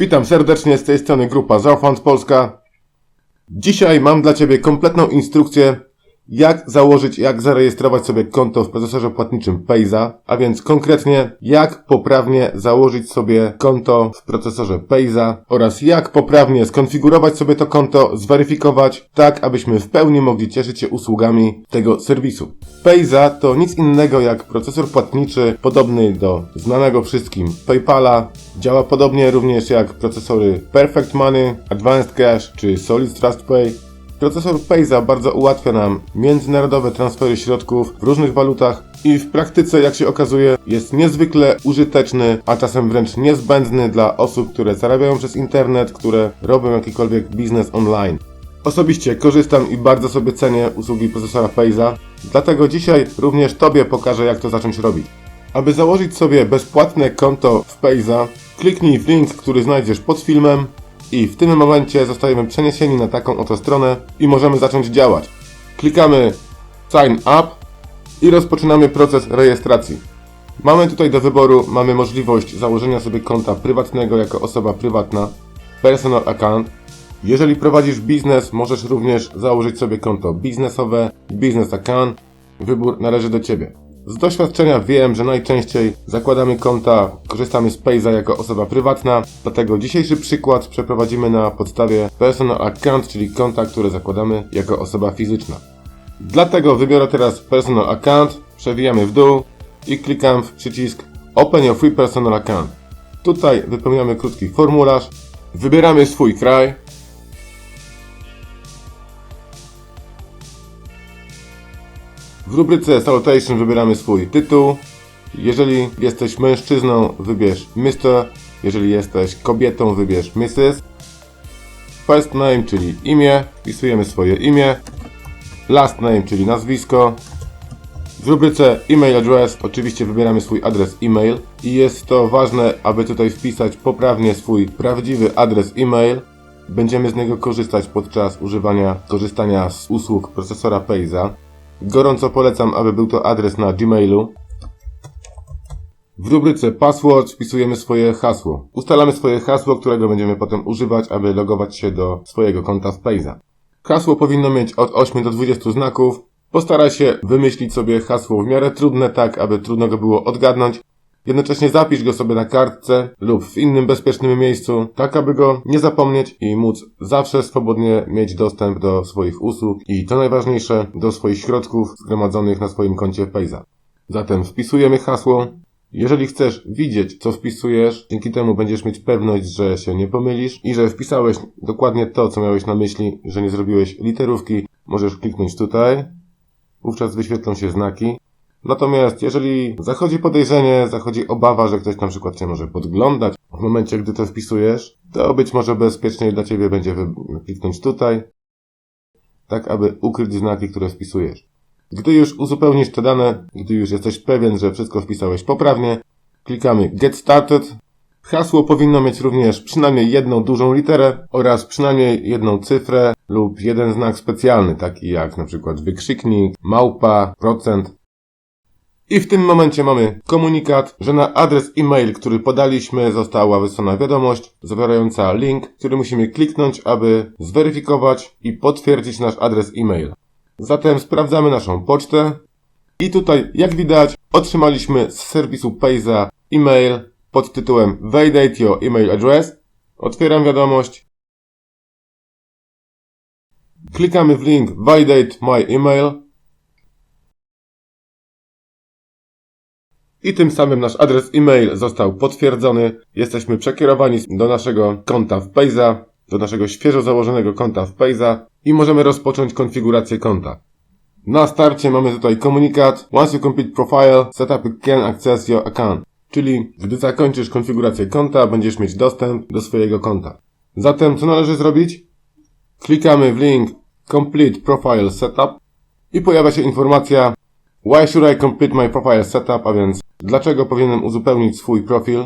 Witam serdecznie z tej strony grupa Zaufans Polska. Dzisiaj mam dla Ciebie kompletną instrukcję, jak założyć, jak zarejestrować sobie konto w procesorze płatniczym Payza, a więc konkretnie, jak poprawnie założyć sobie konto w procesorze Payza oraz jak poprawnie skonfigurować sobie to konto, zweryfikować, tak abyśmy w pełni mogli cieszyć się usługami tego serwisu. Payza to nic innego jak procesor płatniczy podobny do znanego wszystkim PayPala. Działa podobnie również jak procesory Perfect Money, Advanced Cash czy Solid Trust Pay. Procesor Payza bardzo ułatwia nam międzynarodowe transfery środków w różnych walutach i w praktyce, jak się okazuje, jest niezwykle użyteczny, a czasem wręcz niezbędny dla osób, które zarabiają przez internet, które robią jakikolwiek biznes online. Osobiście korzystam i bardzo sobie cenię usługi procesora Payza, dlatego dzisiaj również Tobie pokażę, jak to zacząć robić. Aby założyć sobie bezpłatne konto w Payza, kliknij w link, który znajdziesz pod filmem i w tym momencie zostajemy przeniesieni na taką oto stronę i możemy zacząć działać. Klikamy Sign Up i rozpoczynamy proces rejestracji. Mamy tutaj do wyboru, mamy możliwość założenia sobie konta prywatnego jako osoba prywatna, personal account. Jeżeli prowadzisz biznes, możesz również założyć sobie konto biznesowe, business account. Wybór należy do Ciebie. Z doświadczenia wiem, że najczęściej zakładamy konta, korzystamy z Payza jako osoba prywatna, dlatego dzisiejszy przykład przeprowadzimy na podstawie personal account, czyli konta, które zakładamy jako osoba fizyczna. Dlatego wybiorę teraz personal account, przewijamy w dół i klikam w przycisk Open your free personal account. Tutaj wypełniamy krótki formularz, wybieramy swój kraj, W rubryce Salutation wybieramy swój tytuł. Jeżeli jesteś mężczyzną, wybierz Mr. Jeżeli jesteś kobietą, wybierz Mrs. First name, czyli imię. Wpisujemy swoje imię. Last name, czyli nazwisko. W rubryce email address oczywiście wybieramy swój adres e-mail i jest to ważne, aby tutaj wpisać poprawnie swój prawdziwy adres e-mail. Będziemy z niego korzystać podczas używania, korzystania z usług procesora Payza. Gorąco polecam, aby był to adres na Gmailu. W rubryce Password wpisujemy swoje hasło. Ustalamy swoje hasło, którego będziemy potem używać, aby logować się do swojego konta w Payza. Hasło powinno mieć od 8 do 20 znaków. Postaraj się wymyślić sobie hasło w miarę trudne, tak aby trudno go było odgadnąć. Jednocześnie zapisz go sobie na kartce lub w innym bezpiecznym miejscu, tak aby go nie zapomnieć i móc zawsze swobodnie mieć dostęp do swoich usług i to najważniejsze, do swoich środków zgromadzonych na swoim koncie Payza. Zatem wpisujemy hasło. Jeżeli chcesz widzieć, co wpisujesz, dzięki temu będziesz mieć pewność, że się nie pomylisz i że wpisałeś dokładnie to, co miałeś na myśli, że nie zrobiłeś literówki, możesz kliknąć tutaj. Wówczas wyświetlą się znaki. Natomiast jeżeli zachodzi podejrzenie, zachodzi obawa, że ktoś na przykład cię może podglądać w momencie, gdy to wpisujesz, to być może bezpieczniej dla ciebie będzie kliknąć tutaj, tak aby ukryć znaki, które wpisujesz. Gdy już uzupełnisz te dane, gdy już jesteś pewien, że wszystko wpisałeś poprawnie, klikamy Get Started. Hasło powinno mieć również przynajmniej jedną dużą literę oraz przynajmniej jedną cyfrę lub jeden znak specjalny, taki jak na przykład wykrzyknik, małpa, procent. I w tym momencie mamy komunikat, że na adres e-mail, który podaliśmy, została wysłana wiadomość zawierająca link, który musimy kliknąć, aby zweryfikować i potwierdzić nasz adres e-mail. Zatem sprawdzamy naszą pocztę i tutaj, jak widać, otrzymaliśmy z serwisu Payza e-mail pod tytułem Validate your email address. Otwieram wiadomość. Klikamy w link Validate my email. I tym samym nasz adres e-mail został potwierdzony. Jesteśmy przekierowani do naszego konta w Payza, do naszego świeżo założonego konta w Payza i możemy rozpocząć konfigurację konta. Na starcie mamy tutaj komunikat Once you complete profile, setup can access your account. Czyli gdy zakończysz konfigurację konta, będziesz mieć dostęp do swojego konta. Zatem co należy zrobić? Klikamy w link Complete Profile Setup i pojawia się informacja Why should I complete my profile setup? A więc dlaczego powinienem uzupełnić swój profil?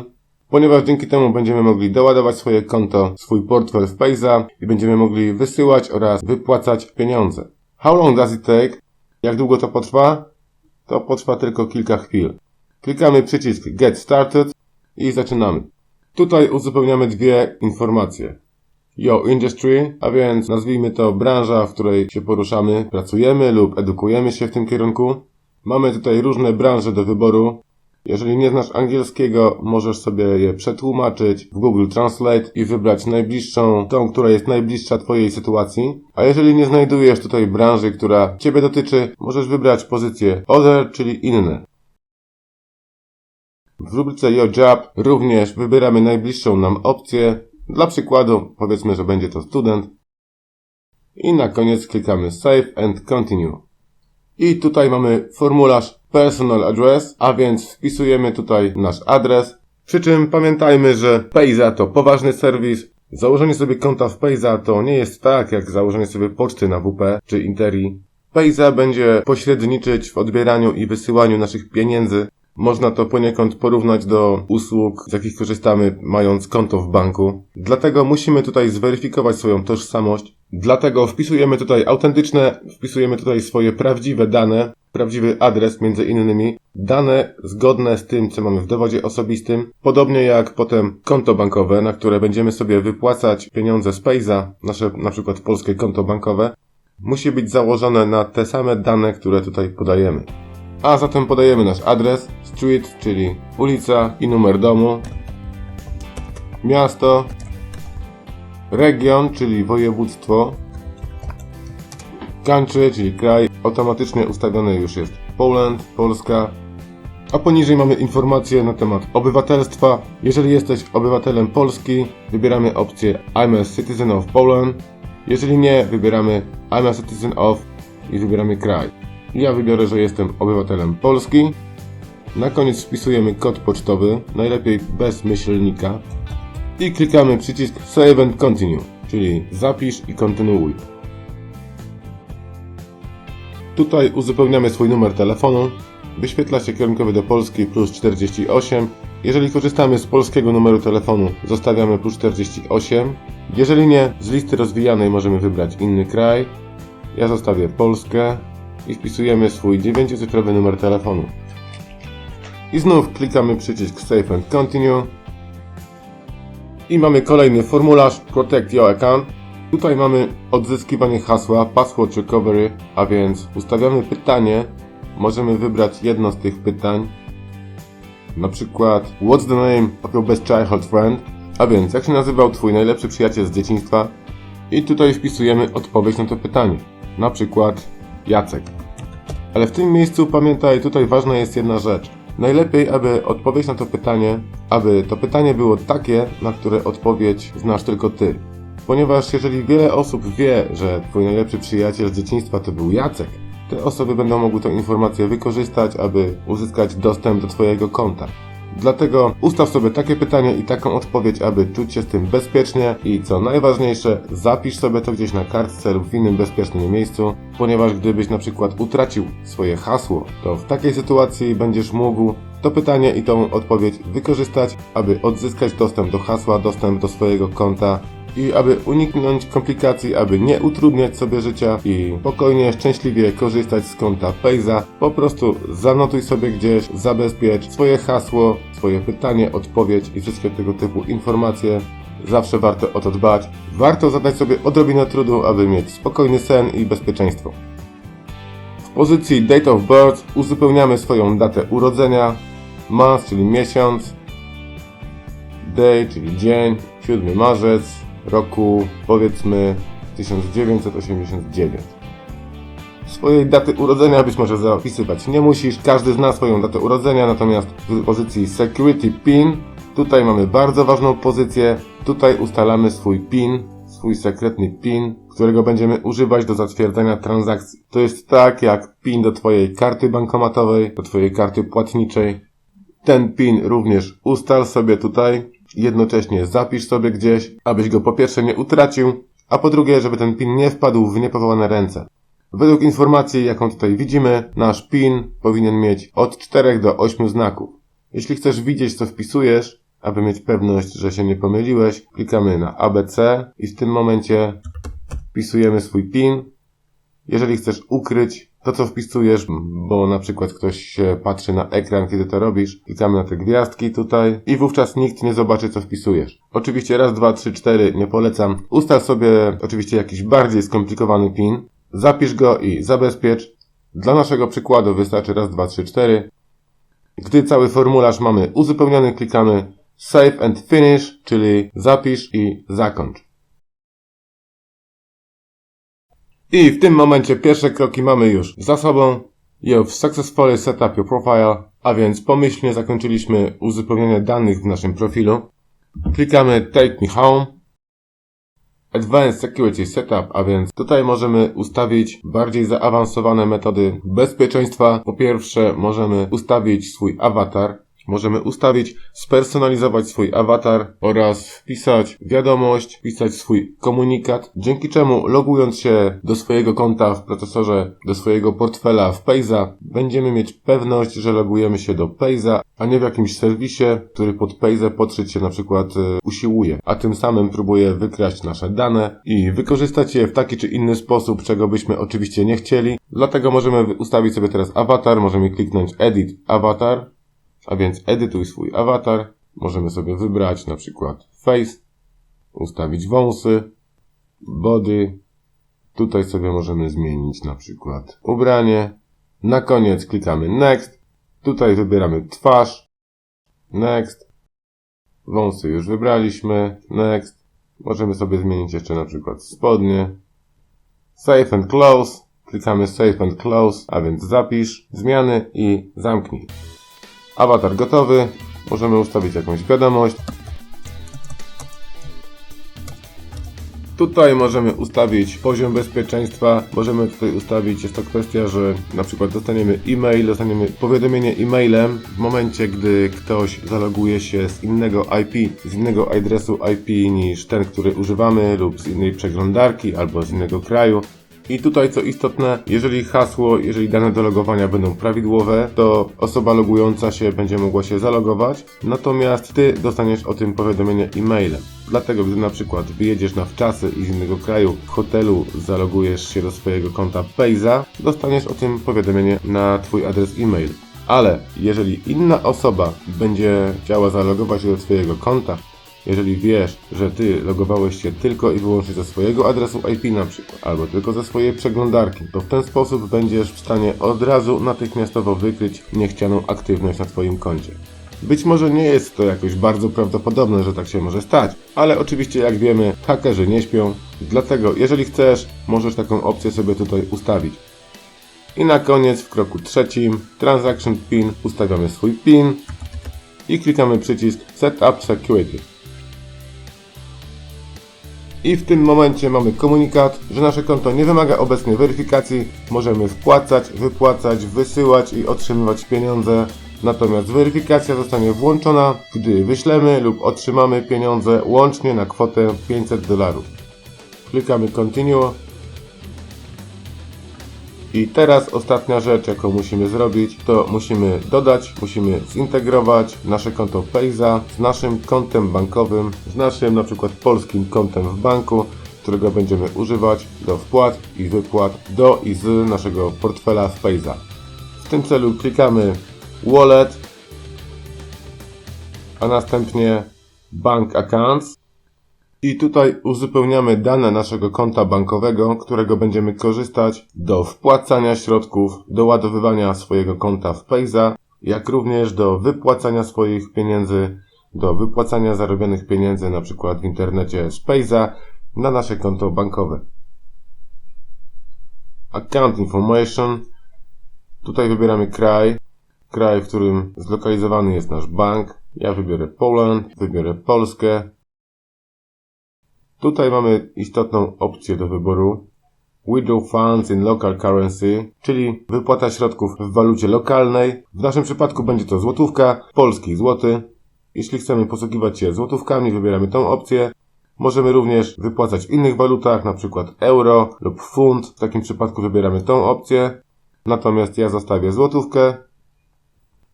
Ponieważ dzięki temu będziemy mogli doładować swoje konto, swój portfel w Payza i będziemy mogli wysyłać oraz wypłacać pieniądze. How long does it take? Jak długo to potrwa? To potrwa tylko kilka chwil. Klikamy przycisk Get Started i zaczynamy. Tutaj uzupełniamy dwie informacje. Your industry, a więc nazwijmy to branża, w której się poruszamy, pracujemy lub edukujemy się w tym kierunku. Mamy tutaj różne branże do wyboru. Jeżeli nie znasz angielskiego, możesz sobie je przetłumaczyć w Google Translate i wybrać najbliższą, tą, która jest najbliższa Twojej sytuacji. A jeżeli nie znajdujesz tutaj branży, która Ciebie dotyczy, możesz wybrać pozycję Other, czyli inne. W rubryce Your Job również wybieramy najbliższą nam opcję. Dla przykładu powiedzmy, że będzie to student. I na koniec klikamy Save and Continue. I tutaj mamy formularz Personal Address, a więc wpisujemy tutaj nasz adres. Przy czym pamiętajmy, że Payza to poważny serwis. Założenie sobie konta w Payza to nie jest tak jak założenie sobie poczty na WP czy Interi. Payza będzie pośredniczyć w odbieraniu i wysyłaniu naszych pieniędzy. Można to poniekąd porównać do usług, z jakich korzystamy mając konto w banku. Dlatego musimy tutaj zweryfikować swoją tożsamość. Dlatego wpisujemy tutaj autentyczne, wpisujemy tutaj swoje prawdziwe dane, prawdziwy adres między innymi, dane zgodne z tym, co mamy w dowodzie osobistym, podobnie jak potem konto bankowe, na które będziemy sobie wypłacać pieniądze z Payza, nasze na przykład polskie konto bankowe, musi być założone na te same dane, które tutaj podajemy. A zatem podajemy nasz adres, street, czyli ulica i numer domu, miasto, region, czyli województwo, country, czyli kraj, automatycznie ustawiony już jest Poland, Polska, a poniżej mamy informacje na temat obywatelstwa. Jeżeli jesteś obywatelem Polski, wybieramy opcję I'm a citizen of Poland. Jeżeli nie, wybieramy I'm a citizen of i wybieramy kraj. Ja wybiorę, że jestem obywatelem Polski. Na koniec wpisujemy kod pocztowy, najlepiej bez myślnika. I klikamy przycisk Save and Continue, czyli zapisz i kontynuuj. Tutaj uzupełniamy swój numer telefonu. Wyświetla się kierunkowy do Polski plus 48. Jeżeli korzystamy z polskiego numeru telefonu, zostawiamy plus 48. Jeżeli nie, z listy rozwijanej możemy wybrać inny kraj. Ja zostawię Polskę i wpisujemy swój 9-cyfrowy numer telefonu. I znów klikamy przycisk Save and Continue. I mamy kolejny formularz Protect Your Account. Tutaj mamy odzyskiwanie hasła Password Recovery, a więc ustawiamy pytanie. Możemy wybrać jedno z tych pytań. Na przykład What's the name of your best childhood friend? A więc jak się nazywał Twój najlepszy przyjaciel z dzieciństwa? I tutaj wpisujemy odpowiedź na to pytanie. Na przykład Jacek. Ale w tym miejscu pamiętaj, tutaj ważna jest jedna rzecz. Najlepiej, aby odpowiedź na to pytanie, aby to pytanie było takie, na które odpowiedź znasz tylko ty. Ponieważ jeżeli wiele osób wie, że twój najlepszy przyjaciel z dzieciństwa to był Jacek, te osoby będą mogły tę informację wykorzystać, aby uzyskać dostęp do twojego konta. Dlatego ustaw sobie takie pytanie i taką odpowiedź, aby czuć się z tym bezpiecznie. I co najważniejsze, zapisz sobie to gdzieś na kartce lub w innym bezpiecznym miejscu, ponieważ gdybyś na przykład utracił swoje hasło, to w takiej sytuacji będziesz mógł to pytanie i tą odpowiedź wykorzystać, aby odzyskać dostęp do hasła, dostęp do swojego konta i aby uniknąć komplikacji, aby nie utrudniać sobie życia i spokojnie, szczęśliwie korzystać z konta Payza, po prostu zanotuj sobie gdzieś, zabezpiecz swoje hasło, swoje pytanie, odpowiedź i wszystkie tego typu informacje. Zawsze warto o to dbać. Warto zadać sobie odrobinę trudu, aby mieć spokojny sen i bezpieczeństwo. W pozycji Date of Birth uzupełniamy swoją datę urodzenia, month, czyli miesiąc, day, czyli dzień, 7 marzec, roku powiedzmy 1989. Swojej daty urodzenia być może zapisywać nie musisz, każdy zna swoją datę urodzenia, natomiast w pozycji Security PIN tutaj mamy bardzo ważną pozycję, tutaj ustalamy swój PIN, swój sekretny PIN, którego będziemy używać do zatwierdzania transakcji. To jest tak jak PIN do Twojej karty bankomatowej, do Twojej karty płatniczej. Ten PIN również ustal sobie tutaj, jednocześnie zapisz sobie gdzieś, abyś go po pierwsze nie utracił, a po drugie, żeby ten PIN nie wpadł w niepowołane ręce. Według informacji, jaką tutaj widzimy, nasz PIN powinien mieć od 4 do 8 znaków. Jeśli chcesz widzieć, co wpisujesz, aby mieć pewność, że się nie pomyliłeś, klikamy na ABC i w tym momencie wpisujemy swój PIN. Jeżeli chcesz ukryć to, co wpisujesz, bo na przykład ktoś patrzy na ekran, kiedy to robisz. Klikamy na te gwiazdki tutaj i wówczas nikt nie zobaczy, co wpisujesz. Oczywiście raz, dwa, trzy, cztery nie polecam. Ustaw sobie oczywiście jakiś bardziej skomplikowany PIN, zapisz go i zabezpiecz. Dla naszego przykładu wystarczy raz, dwa, trzy, cztery. Gdy cały formularz mamy uzupełniony, klikamy Save and Finish, czyli zapisz i zakończ. I w tym momencie pierwsze kroki mamy już za sobą. You've successfully set up your profile, a więc pomyślnie zakończyliśmy uzupełnienie danych w naszym profilu. Klikamy Take Me Home. Advanced Security Setup, a więc tutaj możemy ustawić bardziej zaawansowane metody bezpieczeństwa. Po pierwsze, możemy ustawić swój awatar. Możemy ustawić, spersonalizować swój awatar oraz wpisać wiadomość, wpisać swój komunikat, dzięki czemu logując się do swojego konta w procesorze, do swojego portfela w Payza, będziemy mieć pewność, że logujemy się do Payza, a nie w jakimś serwisie, który pod Payze podszyć się na przykład e, usiłuje, a tym samym próbuje wykraść nasze dane i wykorzystać je w taki czy inny sposób, czego byśmy oczywiście nie chcieli. Dlatego możemy ustawić sobie teraz awatar, możemy kliknąć Edit Avatar, a więc edytuj swój awatar. Możemy sobie wybrać na przykład face, ustawić wąsy, body. Tutaj sobie możemy zmienić na przykład ubranie. Na koniec klikamy next. Tutaj wybieramy twarz. Next. Wąsy już wybraliśmy. Next. Możemy sobie zmienić jeszcze na przykład spodnie. Save and close. Klikamy save and close, a więc zapisz zmiany i zamknij. Awatar gotowy. Możemy ustawić jakąś wiadomość. Tutaj możemy ustawić poziom bezpieczeństwa. Możemy tutaj ustawić, jest to kwestia, że na przykład dostaniemy e-mail, dostaniemy powiadomienie e-mailem w momencie, gdy ktoś zaloguje się z innego IP, z innego adresu IP niż ten, który używamy lub z innej przeglądarki albo z innego kraju. I tutaj co istotne, jeżeli hasło, jeżeli dane do logowania będą prawidłowe, to osoba logująca się będzie mogła się zalogować, natomiast ty dostaniesz o tym powiadomienie e-mailem. Dlatego gdy na przykład wyjedziesz na wczasy i z innego kraju w hotelu zalogujesz się do swojego konta Payza, dostaniesz o tym powiadomienie na twój adres e-mail. Ale jeżeli inna osoba będzie chciała zalogować się do twojego konta, jeżeli wiesz, że ty logowałeś się tylko i wyłącznie ze swojego adresu IP na przykład, albo tylko ze swojej przeglądarki, to w ten sposób będziesz w stanie od razu natychmiastowo wykryć niechcianą aktywność na twoim koncie. Być może nie jest to jakoś bardzo prawdopodobne, że tak się może stać, ale oczywiście jak wiemy, hakerzy nie śpią, dlatego jeżeli chcesz, możesz taką opcję sobie tutaj ustawić. I na koniec w kroku trzecim, Transaction PIN, ustawiamy swój PIN i klikamy przycisk Setup Security. I w tym momencie mamy komunikat, że nasze konto nie wymaga obecnie weryfikacji. Możemy wpłacać, wypłacać, wysyłać i otrzymywać pieniądze. Natomiast weryfikacja zostanie włączona, gdy wyślemy lub otrzymamy pieniądze łącznie na kwotę 500 dolarów. Klikamy Continue. I teraz ostatnia rzecz, jaką musimy zrobić, to musimy dodać, musimy zintegrować nasze konto Payza z naszym kontem bankowym, z naszym na przykład polskim kontem w banku, którego będziemy używać do wpłat i wypłat do i z naszego portfela w Payza. W tym celu klikamy Wallet, a następnie Bank Accounts. I tutaj uzupełniamy dane naszego konta bankowego, którego będziemy korzystać do wpłacania środków, doładowywania swojego konta w Payza, jak również do wypłacania swoich pieniędzy, do wypłacania zarobionych pieniędzy na przykład w internecie z Payza na nasze konto bankowe. Account Information. Tutaj wybieramy kraj, kraj, w którym zlokalizowany jest nasz bank. Ja wybiorę Poland, wybiorę Polskę, Tutaj mamy istotną opcję do wyboru. Withdraw funds in local currency, czyli wypłata środków w walucie lokalnej. W naszym przypadku będzie to złotówka, polski złoty. Jeśli chcemy posługiwać się złotówkami, wybieramy tą opcję. Możemy również wypłacać w innych walutach, np. euro lub funt. W takim przypadku wybieramy tą opcję. Natomiast ja zostawię złotówkę.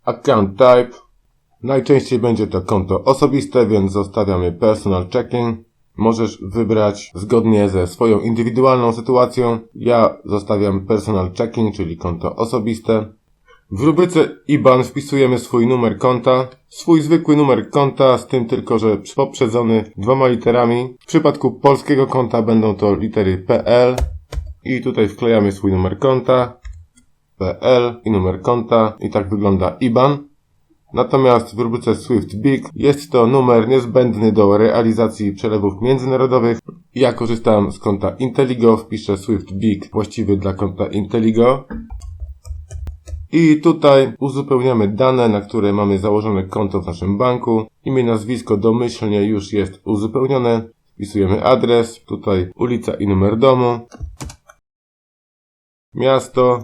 Account type. Najczęściej będzie to konto osobiste, więc zostawiamy personal checking. Możesz wybrać zgodnie ze swoją indywidualną sytuacją. Ja zostawiam personal checking, czyli konto osobiste. W rubryce IBAN wpisujemy swój numer konta, swój zwykły numer konta, z tym tylko, że poprzedzony dwoma literami. W przypadku polskiego konta będą to litery PL i tutaj wklejamy swój numer konta, PL i numer konta i tak wygląda IBAN. Natomiast w rubryce Swift Big jest to numer niezbędny do realizacji przelewów międzynarodowych. Ja korzystam z konta Inteligo, wpiszę Swift Big właściwy dla konta Inteligo. I tutaj uzupełniamy dane, na które mamy założone konto w naszym banku. Imię, nazwisko domyślnie już jest uzupełnione. Wpisujemy adres, tutaj ulica i numer domu. Miasto,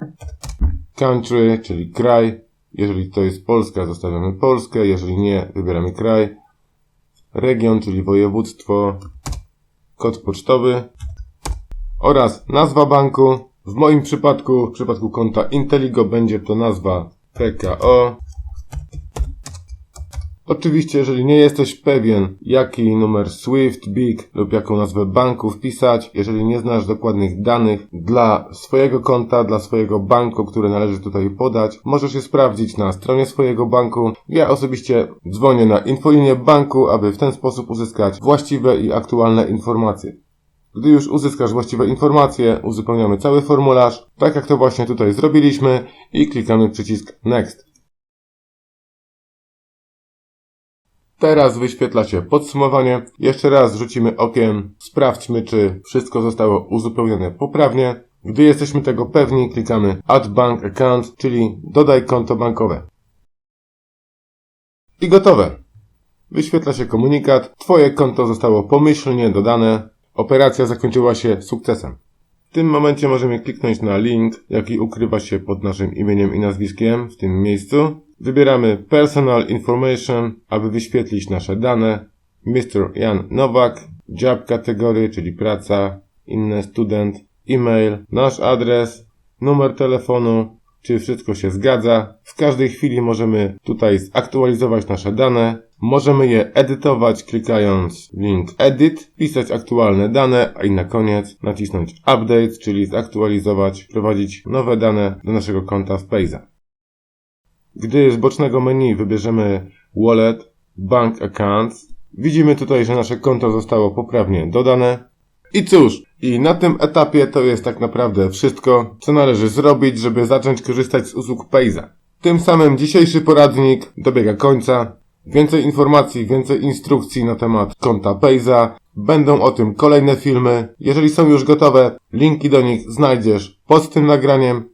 country, czyli kraj. Jeżeli to jest Polska, zostawiamy Polskę. Jeżeli nie, wybieramy kraj. Region, czyli województwo. Kod pocztowy. Oraz nazwa banku. W moim przypadku, w przypadku konta Inteligo będzie to nazwa PKO. Oczywiście, jeżeli nie jesteś pewien, jaki numer SWIFT, BIG lub jaką nazwę banku wpisać, jeżeli nie znasz dokładnych danych dla swojego konta, dla swojego banku, które należy tutaj podać, możesz je sprawdzić na stronie swojego banku. Ja osobiście dzwonię na infolinię banku, aby w ten sposób uzyskać właściwe i aktualne informacje. Gdy już uzyskasz właściwe informacje, uzupełniamy cały formularz, tak jak to właśnie tutaj zrobiliśmy i klikamy przycisk Next. Teraz wyświetla się podsumowanie. Jeszcze raz rzucimy okiem, sprawdźmy czy wszystko zostało uzupełnione poprawnie. Gdy jesteśmy tego pewni, klikamy Add Bank Account, czyli dodaj konto bankowe. I gotowe. Wyświetla się komunikat. Twoje konto zostało pomyślnie dodane. Operacja zakończyła się sukcesem. W tym momencie możemy kliknąć na link, jaki ukrywa się pod naszym imieniem i nazwiskiem w tym miejscu. Wybieramy Personal Information, aby wyświetlić nasze dane. Mr. Jan Nowak, job kategory, czyli praca, inny student, e-mail, nasz adres, numer telefonu, czy wszystko się zgadza. W każdej chwili możemy tutaj zaktualizować nasze dane. Możemy je edytować klikając link edit, wpisać aktualne dane, a i na koniec nacisnąć update, czyli zaktualizować, wprowadzić nowe dane do naszego konta w Payza. Gdy z bocznego menu wybierzemy Wallet, Bank Accounts, widzimy tutaj, że nasze konto zostało poprawnie dodane. I cóż, i na tym etapie to jest tak naprawdę wszystko, co należy zrobić, żeby zacząć korzystać z usług Payza. Tym samym dzisiejszy poradnik dobiega końca. Więcej informacji, więcej instrukcji na temat konta Payza. Będą o tym kolejne filmy. Jeżeli są już gotowe, linki do nich znajdziesz pod tym nagraniem.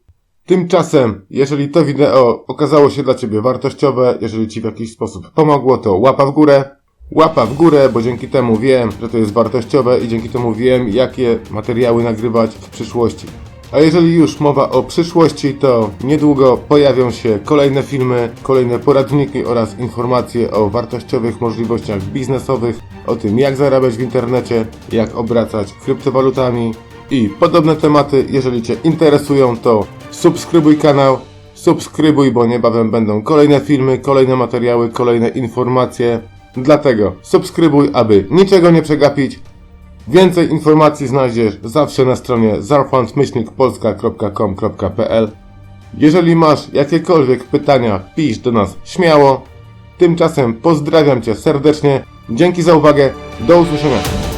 Tymczasem, jeżeli to wideo okazało się dla Ciebie wartościowe, jeżeli Ci w jakiś sposób pomogło, to łapa w górę. Łapa w górę, bo dzięki temu wiem, że to jest wartościowe i dzięki temu wiem, jakie materiały nagrywać w przyszłości. A jeżeli już mowa o przyszłości, to niedługo pojawią się kolejne filmy, kolejne poradniki oraz informacje o wartościowych możliwościach biznesowych, o tym jak zarabiać w internecie, jak obracać kryptowalutami i podobne tematy. Jeżeli Cię interesują, to subskrybuj kanał, subskrybuj, bo niebawem będą kolejne filmy, kolejne materiały, kolejne informacje. Dlatego subskrybuj, aby niczego nie przegapić. Więcej informacji znajdziesz zawsze na stronie zarfant-polska.com.pl Jeżeli masz jakiekolwiek pytania, pisz do nas śmiało. Tymczasem pozdrawiam Cię serdecznie. Dzięki za uwagę. Do usłyszenia.